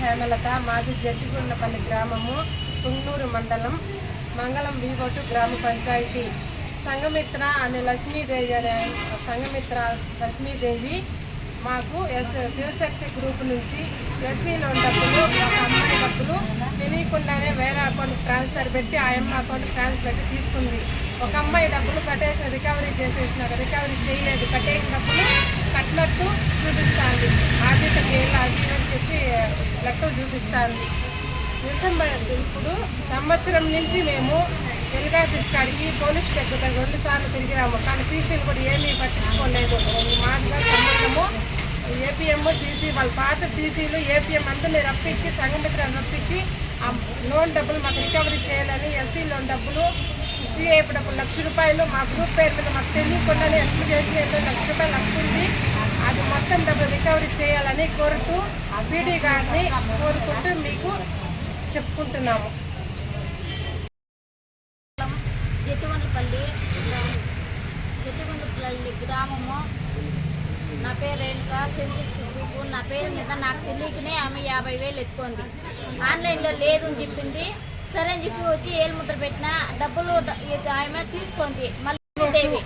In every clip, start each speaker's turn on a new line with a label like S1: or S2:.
S1: హేమలత మాది జట్టిగుండపల్లి గ్రామము తుంగనూరు మండలం మంగళం వివోటు గ్రామ పంచాయతీ. సంఘమిత్ర అనే లక్ష్మీదేవి అనే సంఘమిత్ర లక్ష్మీదేవి మాకు ఎస్ శివశక్తి గ్రూప్ నుంచి ఎస్సీలో డబ్బులు ఒక అమ్మాయి డబ్బులు తెలియకుండానే వేరే అకౌంట్ ట్రాన్స్ఫర్ పెట్టి ఆ అమ్మ అకౌంట్ ట్రాన్స్ఫర్ పెట్టి తీసుకుంది. ఒక అమ్మాయి డబ్బులు కట్టేసి రికవరీ చేసేసిన రికవరీ చేయలేదు. కట్టేసిన డబ్బులు కట్టినట్టు చూపిస్తుంది. ఆర్థిక ఏళ్ళు అది అని చెప్పి లెక్కలు చూపిస్తుంది. డిసెంబర్ ఇప్పుడు సంవత్సరం నుంచి మేము వెలుగాఫీస్ కాడికి పోలీస్ దగ్గర రెండు సార్లు తిరిగిరాము కానీ సీసీలు కూడా ఏమీ పట్టించుకోలేదు. మాదిగా సంబంధము ఏపీఎం సీసీ వాళ్ళ పాత సీసీలు ఏపీఎం అందరినీ రప్పించి సంఘమిత్రాన్ని రప్పించి ఆ లోన్ డబ్బులు మాకు రికవరీ చేయాలని ఎస్సీ లోన్ డబ్బులు సిఐపి డబ్బులు లక్ష రూపాయలు మా గ్రూప్ పేరు మీద మాకు తెలియకుండానే ఎట్లు చేసి ఏదో లక్ష రూపాయలు వస్తుంది. అది మొత్తం డబ్బులు రికవరీ చేయాలని కోరుతూ పీడీ గారిని కోరుకుంటూ మీకు చెప్పుకుంటున్నాము.
S2: జట్టుగుంటపల్లి జట్టుగుంటపల్లి గ్రామము. నా పేరు రేణుక సెన్సిటివ్ నా పేరు మీద నాకు తెలియకనే ఆమె యాభై వేలు ఎత్తుకుంది. ఆన్లైన్లో లేదు అని చెప్పింది. సరే అని చెప్పి వచ్చి ఏలు ముద్ర పెట్టిన డబ్బులు ఆమె తీసుకుంది. మళ్ళీ దేవి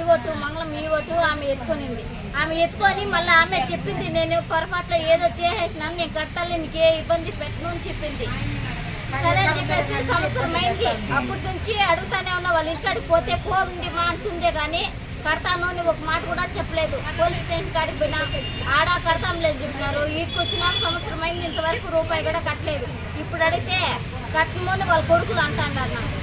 S2: ఈవొద్దు మంగళం ఈవొద్దు ఆమె ఎత్తుకునింది. ఆమె ఎత్తుకొని మళ్ళీ ఆమె చెప్పింది నేను పొరపాట్లో ఏదో చేసేసినాను నేను కట్టాలి నీకు ఏ ఇబ్బంది పెట్టను అని చెప్పింది. సరే అని సంవత్సరం అయింది. అప్పటి నుంచి అడుగుతానే ఉన్నా వాళ్ళ ఇంటికాడికి పోతే పోండి మా అంటుందే కానీ కడతాను అని ఒక మాట కూడా చెప్పలేదు. పోలీస్ స్టేషన్ కాడికి పోయినా ఆడ కడతాం లేదు చెప్పినారు. వీటికి వచ్చిన సంవత్సరం అయింది ఇంతవరకు రూపాయి కూడా కట్టలేదు. ఇప్పుడు అడిగితే కట్టమని వాళ్ళ కొడుకులు అంటారు నాకు.